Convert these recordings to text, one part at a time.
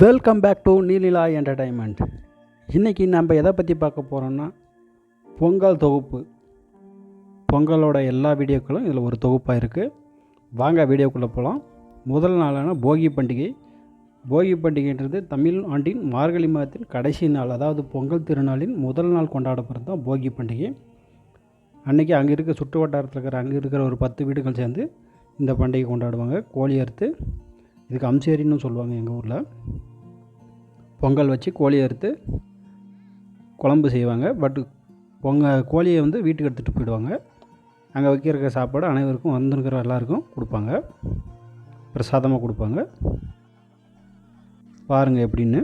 Welcome back to நீலிலா entertainment இன்றைக்கி நம்ம எதை பற்றி பார்க்க போகிறோம்னா பொங்கல் தொகுப்பு. பொங்கலோட எல்லா வீடியோக்களும் இதில் ஒரு தொகுப்பாக இருக்குது வாங்க வீடியோக்குள்ளே போகலாம் முதல் நாளான போகி பண்டிகை. போகி பண்டிகைன்றது தமிழ் ஆண்டின் மார்கழி மாதத்தின் கடைசி நாள் அதாவது பொங்கல் திருநாளின் முதல் நாள் கொண்டாடப்படுறது தான் போகி பண்டிகை. அன்றைக்கி அங்கே இருக்க சுற்று வட்டாரத்தில் இருக்கிற அங்கே இருக்கிற ஒரு பத்து வீடுகள் சேர்ந்து இந்த பண்டிகை கொண்டாடுவாங்க. கோழி அறுத்து இதுக்கு அம்சேரின்னு சொல்லுவாங்க எங்கள் ஊரில். பொங்கல் வச்சு கோழி அறுத்து குழம்பு செய்வாங்க. பட் பொங்கல் கோழியை வந்து வீட்டுக்கு எடுத்துகிட்டு போயிடுவாங்க. அங்கே வைக்கிற சாப்பாடு அனைவருக்கும் வந்துருக்கிற எல்லாருக்கும் கொடுப்பாங்க. பிரசாதமாக கொடுப்பாங்க. பாருங்கள் எப்படின்னு.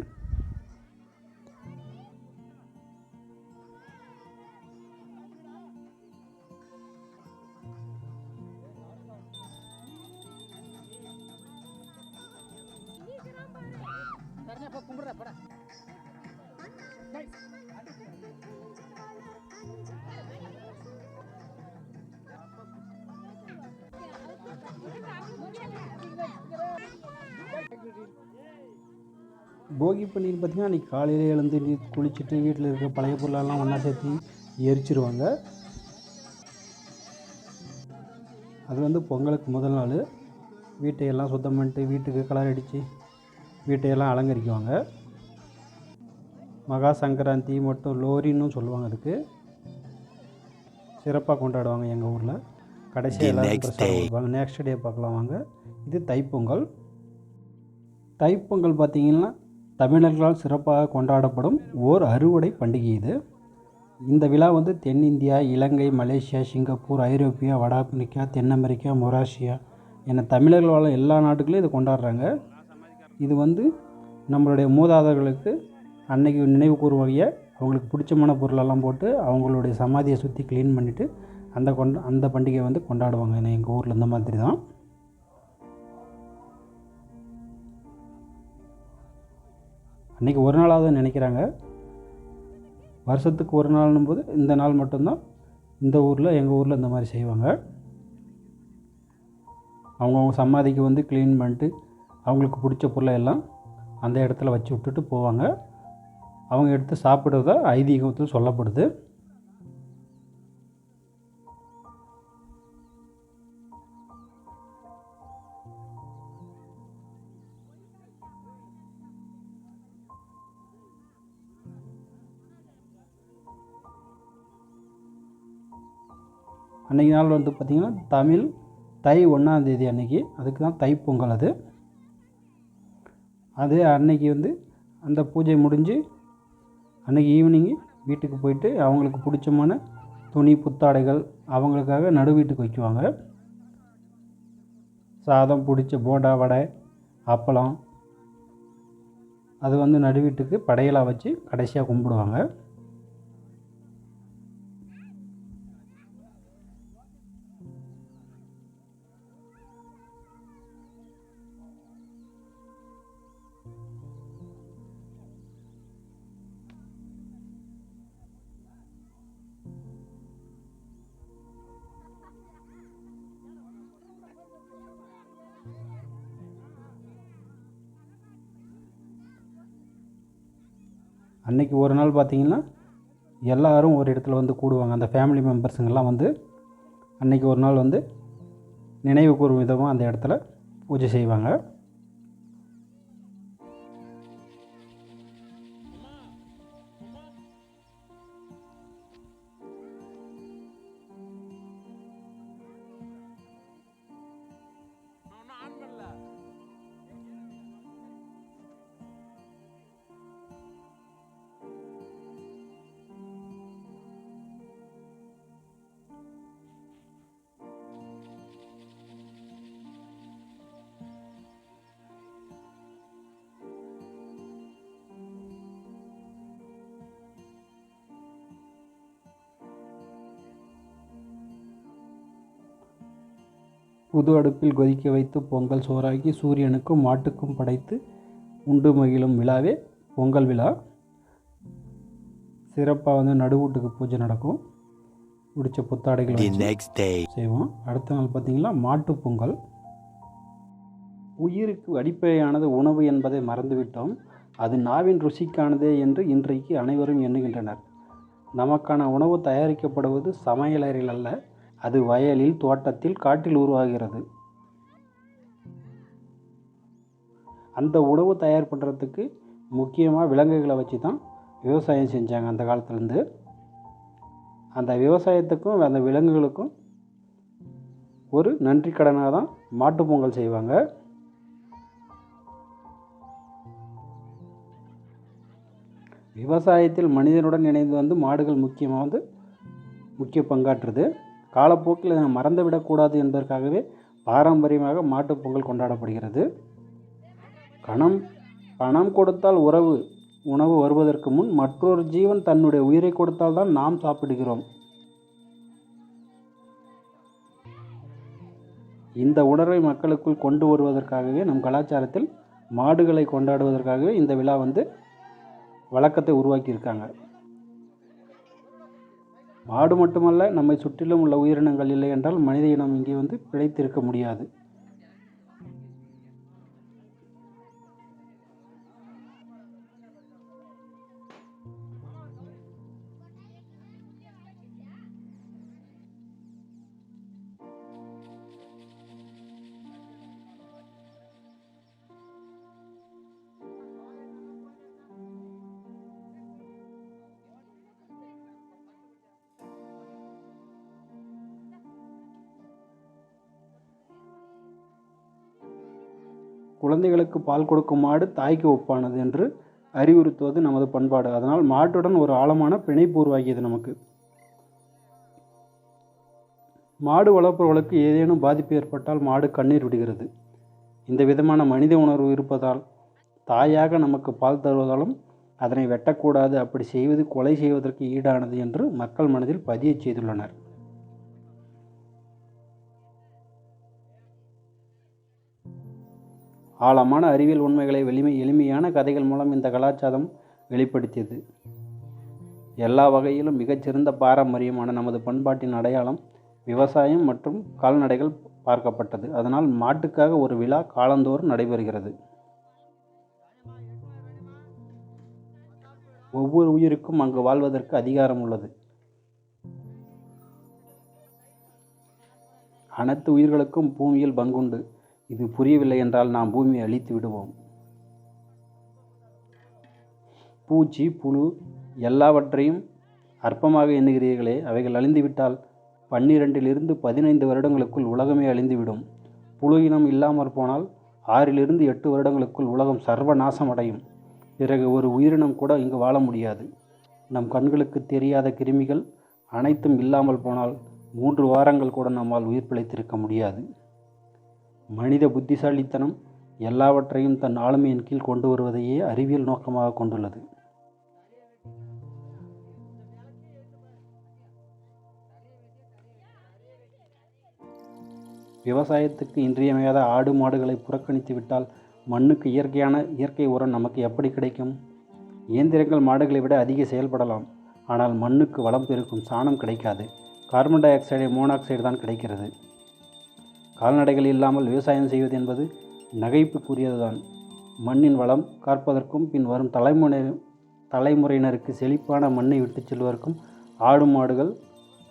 போகி பண்டிகை பார்த்திங்கன்னா அன்றைக்கி காலையில் எழுந்து நீ- குளிச்சுட்டு வீட்டில் இருக்க பழைய பொருளெல்லாம் ஒன்றா சேர்த்து எரிச்சிருவாங்க. அது வந்து பொங்கலுக்கு முதல் நாள். வீட்டையெல்லாம் சுத்தம் பண்ணிட்டு வீட்டுக்கு கலர் அடித்து வீட்டையெல்லாம் அலங்கரிக்குவாங்க. மகா சங்கராந்தி மட்டும் லோரின்னு சொல்லுவாங்க அதுக்கு. சிறப்பாக கொண்டாடுவாங்க எங்கள் ஊரில். கடைசியாக எல்லாரும் நெக்ஸ்ட் டே பார்க்கலாம் வாங்க. இது தைப்பொங்கல். தைப்பொங்கல் பார்த்திங்கன்னா தமிழர்களால் சிறப்பாக கொண்டாடப்படும் ஓர் அறுவடை பண்டிகை இது. இந்த விழா வந்து தென்னிந்தியா இலங்கை மலேசியா சிங்கப்பூர் ஐரோப்பியா வட ஆப்பிரிக்கா தென் அமெரிக்கா மொராசியா என தமிழர்கள் வாழும் எல்லா நாட்டுகளையும் இது கொண்டாடுறாங்க. இது வந்து நம்மளுடைய மூதாதர்களுக்கு அன்னைக்கு நினைவு கூறும் வகையாக அவங்களுக்கு பிடிச்சமான பொருளெல்லாம் போட்டு அவங்களுடைய சமாதியை சுற்றி க்ளீன் பண்ணிவிட்டு அந்த கொண்ட அந்த பண்டிகையை வந்து கொண்டாடுவாங்க. எங்கள் ஊரில் இந்த மாதிரி தான். அன்றைக்கி ஒரு நாளாவது நினைக்கிறாங்க. வருஷத்துக்கு ஒரு நாள்னும் போது இந்த நாள் மட்டும்தான் இந்த ஊரில் எங்கள் ஊரில் இந்த மாதிரி செய்வாங்க. அவங்கவுங்க சமாதிக்கு வந்து க்ளீன் பண்ணிட்டு அவங்களுக்கு பிடிச்ச பொருளை எல்லாம் அந்த இடத்துல வச்சு விட்டுட்டு போவாங்க. அவங்க எடுத்து சாப்பிட்றதா ஐதீகத்தில் சொல்லப்படுது. அன்றைக்கி நாள் வந்து பார்த்திங்கன்னா தமிழ் தை ஒன்றாந்தேதி அன்றைக்கி அதுக்கு தான் தைப்பொங்கல் அது. அது அன்னைக்கு வந்து அந்த பூஜை முடிஞ்சு அன்னைக்கு ஈவினிங்கு வீட்டுக்கு போயிட்டு அவங்களுக்கு பிடிச்சமான துணி புத்தாடைகள் அவங்களுக்காக நடு வீட்டுக்கு வைக்குவாங்க. சாதம் பிடிச்ச போண்டா வடை அப்பளம் அது வந்து நடு வீட்டுக்கு படையலாக வச்சு கடைசியாக கும்பிடுவாங்க. அன்னைக்கு ஒரு நாள் பார்த்திங்கன்னா எல்லோரும் ஒரு இடத்துல வந்து கூடுவாங்க. அந்த ஃபேமிலி மெம்பர்ஸுங்கெல்லாம் வந்து அன்றைக்கி ஒரு நாள் வந்து நினைவு கூறும் விதமாக அந்த இடத்துல பூஜை செய்வாங்க. புது அடுப்பில் கொதிக்க வைத்து பொங்கல் சோறாக்கி சூரியனுக்கும் மாட்டுக்கும் படைத்து உண்டு மகிழும் விழாவே பொங்கல் விழா. சிறப்பாக வந்து நடுவூட்டுக்கு பூஜை நடக்கும். பிடிச்ச புத்தாடைகள். செய்வோம். அடுத்த நாள் பார்த்திங்கன்னா மாட்டுப் பொங்கல். உயிருக்கு அடிப்படையானது உணவு என்பதை மறந்துவிட்டோம். அது நாவின் ருசிக்கானதே என்று இன்றைக்கு அனைவரும் எண்ணுகின்றனர். நமக்கான உணவு தயாரிக்கப்படுவது சமையலறையில் அல்ல. அது வயலில் தோட்டத்தில் காட்டில் உருவாகிறது. அந்த உணவு தயார் பண்ணுறதுக்கு முக்கியமாக விலங்குகளை வச்சு தான் விவசாயம் செஞ்சாங்க அந்த காலத்துலேருந்து. அந்த விவசாயத்துக்கும் அந்த விலங்குகளுக்கும் ஒரு நன்றி கடனாக தான் மாட்டு பொங்கல் செய்வாங்க. விவசாயத்தில் மனிதனுடன் இணைந்து வந்து மாடுகள் முக்கியமாக வந்து முக்கிய பங்காற்றுது. காலப்போக்கில் இதனை மறந்து விடக்கூடாது என்பதற்காகவே பாரம்பரியமாக மாட்டுப் பொங்கல் கொண்டாடப்படுகிறது. கணம் பணம் கொடுத்தால் உறவு உணவு வருவதற்கு முன் மற்றொரு ஜீவன் தன்னுடைய உயிரை கொடுத்தால் தான் நாம் சாப்பிடுகிறோம். இந்த உணர்வை மக்களுக்குள் கொண்டு வருவதற்காகவே நம் கலாச்சாரத்தில் மாடுகளை கொண்டாடுவதற்காகவே இந்த விழா வந்து வழக்கத்தை உருவாக்கியிருக்காங்க. மாடு மட்டுமல்ல நம்மை சுற்றிலும் உள்ள உயிரினங்கள் இல்லை என்றால் மனித இனம் இங்கே வந்து பிழைத்திருக்க முடியாது. குழந்தைகளுக்கு பால் கொடுக்கும் மாடு தாய்க்கு ஒப்பானது என்று அறிவுறுத்துவது நமது பண்பாடு. அதனால் மாட்டுடன் ஒரு ஆழமான பிணைப்பு உருவாகியது நமக்கு. மாடு வளர்ப்பவர்களுக்கு ஏதேனும் பாதிப்பு ஏற்பட்டால் மாடு கண்ணீர் விடுகிறது. இந்த விதமான மனித உணர்வு இருப்பதால் தாயாக நமக்கு பால் தருவதாலும் அதனை வெட்டக்கூடாது. அப்படி செய்வது கொலை செய்வதற்கு ஈடானது என்று மக்கள் மனதில் பதிய செய்துள்ளனர். ஆழமான அறிவியல் உண்மைகளை வெளிமை எளிமையான கதைகள் மூலம் இந்த கலாச்சாரம் வெளிப்படுத்தியது. எல்லா வகையிலும் மிகச்சிறந்த பாரம்பரியமான நமது பண்பாட்டின் அடையாளம் விவசாயம் மற்றும் கால்நடைகள் பார்க்கப்பட்டது. அதனால் மாட்டுக்காக ஒரு விழா காலந்தோறும் நடைபெறுகிறது. ஒவ்வொரு உயிருக்கும் அங்கு வாழ்வதற்கு அதிகாரம் உள்ளது. அனைத்து உயிர்களுக்கும் பூமியில் பங்குண்டு. இது புரியவில்லை என்றால் நாம் பூமியை அழித்து விடுவோம். பூச்சி புழு எல்லாவற்றையும் அற்பமாக எண்ணுகிறீர்களே அவைகள் அழிந்துவிட்டால் பன்னிரெண்டிலிருந்து பதினைந்து வருடங்களுக்குள் உலகமே அழிந்துவிடும். புழு இனம் இல்லாமற் போனால் ஆறிலிருந்து எட்டு வருடங்களுக்குள் உலகம் சர்வநாசம் அடையும் பிறகு ஒரு உயிரினம் கூட இங்கு வாழ முடியாது. நம் கண்களுக்கு தெரியாத கிருமிகள் அனைத்தும் இல்லாமல் போனால் மூன்று வாரங்கள் கூட நம்மால் உயிர் பிழைத்திருக்க முடியாது. மனித புத்திசாலித்தனம் எல்லாவற்றையும் தன் ஆளுமையின் கீழ் கொண்டு வருவதையே அறிவியல் நோக்கமாக கொண்டுள்ளது. விவசாயத்துக்கு இன்றியமையாத ஆடு மாடுகளை புறக்கணித்து விட்டால் மண்ணுக்கு இயற்கையான இயற்கை உரம் நமக்கு எப்படி கிடைக்கும்? இயந்திரங்கள் மாடுகளை விட அதிக செயல்படலாம். ஆனால் மண்ணுக்கு வளம் பெருக்கும் சாணம் கிடைக்காது. கார்பன் டை ஆக்சைடு மோனாக்சைடு தான் கிடைக்கிறது. கால்நடைகள் இல்லாமல் விவசாயம் செய்வது என்பது நகைப்புக்குரியதுதான். மண்ணின் வளம் காற்பதற்கும் பின் வரும் தலைமுறை தலைமுறையினருக்கு செழிப்பான மண்ணை விட்டுச் செல்வதற்கும் ஆடு மாடுகள்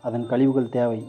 அதன் கழிவுகள் தேவை.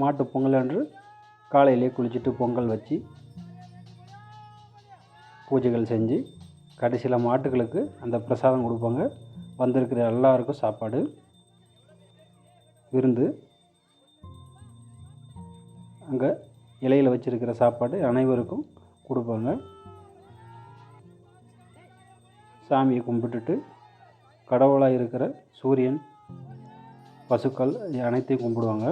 மாட்டு பொங்கல் அன்று காலையிலே குளிச்சுட்டு பொங்கல் வச்சு பூஜைகள் செஞ்சு கடைசியில் மாட்டுகளுக்கு அந்த பிரசாதம் கொடுப்பாங்க. வந்திருக்கிற எல்லாருக்கும் சாப்பாடு விருந்து அங்கே இலையில் வச்சுருக்கிற சாப்பாடு அனைவருக்கும் கொடுப்பாங்க. சாமியை கும்பிட்டுட்டு கடவுளாக இருக்கிற சூரியன் பசுக்கள் அனைத்தையும் கும்பிடுவாங்க.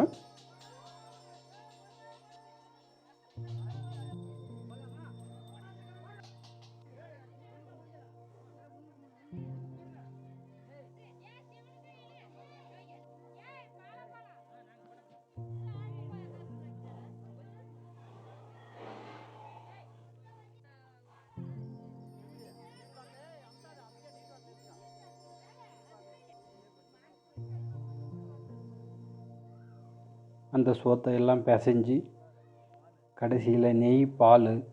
அந்த சோத்தை எல்லாம் பிசைஞ்சு கடைசியில் நெய் பால்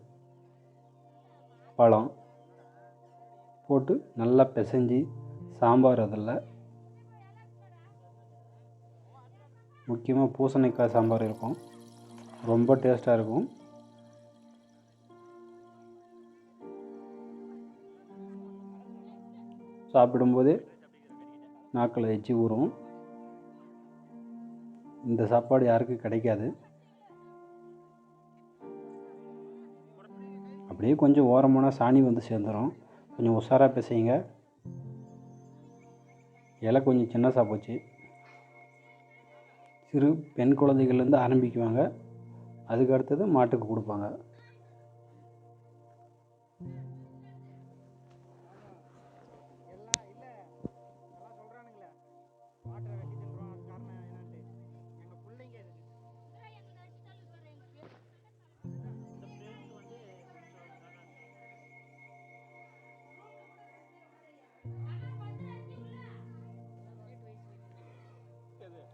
பழம் போட்டு நல்லா பிசைஞ்சு சாம்பார் அதில். முக்கியமாக பூசணிக்காய் சாம்பார் இருக்கும். ரொம்ப டேஸ்ட்டாக இருக்கும். சாப்பிடும்போதே நாக்கில் எச்சி ஊறும். இந்த சாப்பாடு யாருக்கும் கிடைக்காது. அப்படியே கொஞ்சம் ஓரமான சாணி வந்து சேர்ந்துடும் கொஞ்சம் உஷாராக பேசுங்க இலை கொஞ்சம் சின்னசாக போச்சு. சிறு பெண் குழந்தைகள்லேருந்து ஆரம்பிக்குவாங்க. அதுக்கு அடுத்தது மாட்டுக்கு கொடுப்பாங்க.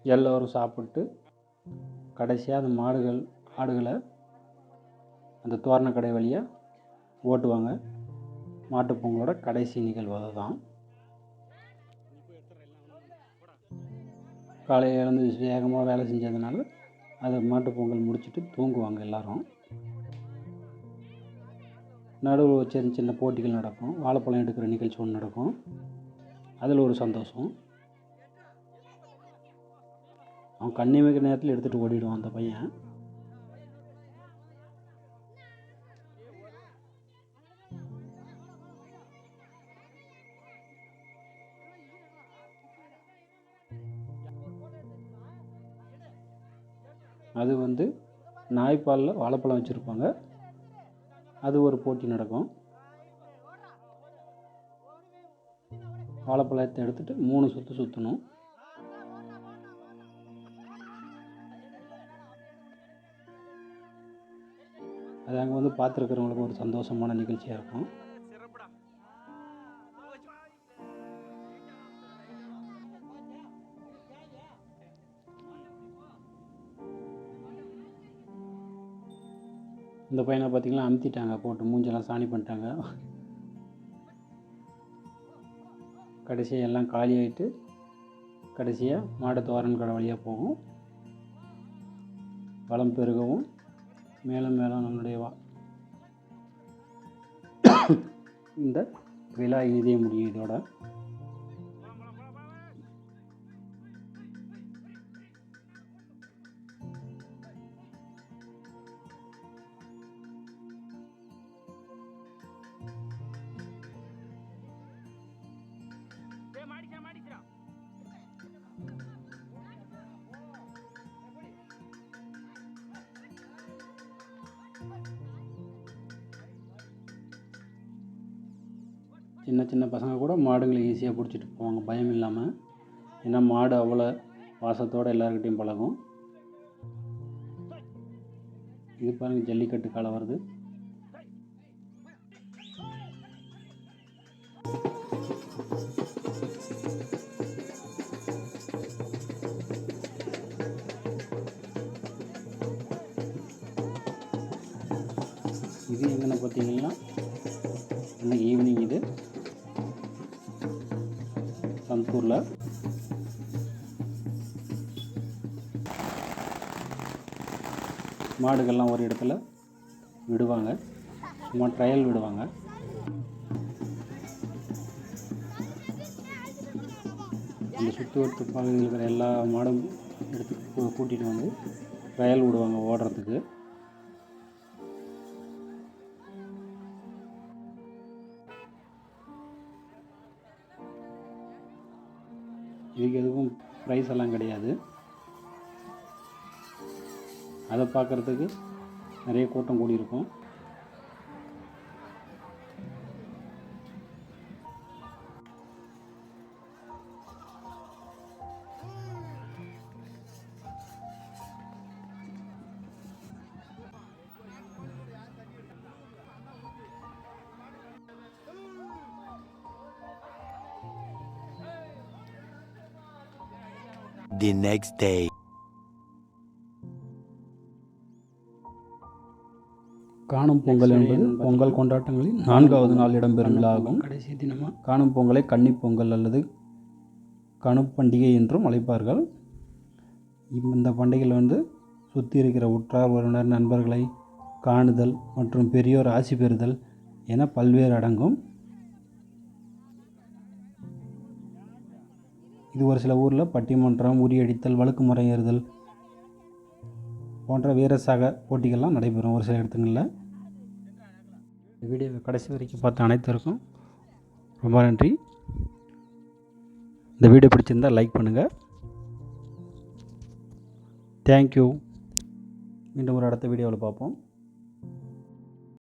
எல்லோரும் சாப்பிட்டு கடைசியாக அந்த மாடுகள் ஆடுகளை அந்த தோரணக்கடை வழியாக ஓட்டுவாங்க. மாட்டுப்பொங்கலோட கடைசி நிகழ்வு அதுதான். காலையில் எழுந்து வேகமாக வேலை செஞ்சதுனால அதை மாட்டுப்பொங்கல் முடிச்சுட்டு தூங்குவாங்க எல்லோரும். நடுவில் சின்ன சின்ன போட்டிகள் நடக்கும். வாழைப்பழம் எடுக்கிற நிகழ்ச்சி ஒன்று நடக்கும். அதில் ஒரு சந்தோஷம். அவன் கண்ணி வைக்கிற நேரத்தில் எடுத்துகிட்டு ஓடிடுவான் அந்த பையன். அது வந்து நாய்ப்பாலில் வாழைப்பழம் வச்சுருப்பாங்க. அது ஒரு போட்டி நடக்கும். வாழைப்பழத்தை எடுத்துகிட்டு மூணு சுற்று சுற்றணும் அது அங்கே வந்து பார்த்துருக்குறவங்களுக்கு ஒரு சந்தோஷமான நிகழ்ச்சியாக இருக்கும். இந்த பையனை பார்த்தீங்கன்னா அமுத்திட்டாங்க போட்டு மூஞ்செல்லாம் சாணி பண்ணிட்டாங்க. கடைசியாக எல்லாம் காலி ஆகிட்டு கடைசியாக மாட தோரன் கடை வழியாக போகும். வளம் பெருகவும். மேலும் மேலும் நம்மளுடைய வா இந்த விழா இதே முடியும் இதோட. சின்ன சின்ன பசங்க கூட மாடுங்களை ஈஸியாக பிடிச்சிட்டு போவாங்க. பயம் இல்லாமல் ஏன்னா மாடு அவ்வளோ பாசத்தோடு எல்லாருக்கிட்டையும் பழகும். இது பாருங்கள் ஜல்லிக்கட்டு காலம் வருது. இது என்னென்ன பார்த்தீங்கன்னா இன்னைக்கு ஈவினிங் இது. சந்தூரில். மாடுகள்லாம் ஒரு இடத்துல விடுவாங்க. சும்மா ட்ரையல் விடுவாங்க. அந்த சுற்றுவட்டு பகுதியில் இருக்கிற எல்லா மாடும் எடுத்து கூட்டிகிட்டு வந்து ட்ரையல் விடுவாங்க ஓடுறதுக்கு. இதுக்கு எதுவும் ப்ரைஸ் எல்லாம் கிடையாது. அதை பார்க்குறதுக்கு நிறைய கூட்டம் கூடியிருக்கும். The next day. காணும் பொங்கல் என்பது பொங்கல் கொண்டாட்டங்களில் நான்காவது நாள் இடம்பெறும். விழாகும் கடைசி தினமாக காணும் பொங்கலை கன்னி பொங்கல் அல்லது கணுப்பண்டிகை என்றும் அழைப்பார்கள். இந்த பண்டிகையில் வந்து சுற்றி இருக்கிற உற்றார் உறவினர் நண்பர்களை காணுதல் மற்றும் பெரியோர் ஆசி பெறுதல் என பல்வேறு அடங்கும். இது ஒரு சில ஊரில் பட்டிமன்றம் உரியடித்தல் வழக்கு முறை ஏறுதல் போன்ற வீர சக போட்டிகள்லாம் நடைபெறும் ஒரு சில இடத்துங்களில். இந்த வீடியோவை கடைசி வரைக்கும் பார்த்த அனைத்திற்கும் ரொம்ப நன்றி. இந்த வீடியோ பிடிச்சிருந்தால் லைக் பண்ணுங்கள் தேங்க்யூ மீண்டும் ஒரு அடுத்த வீடியோவில் பார்ப்போம்.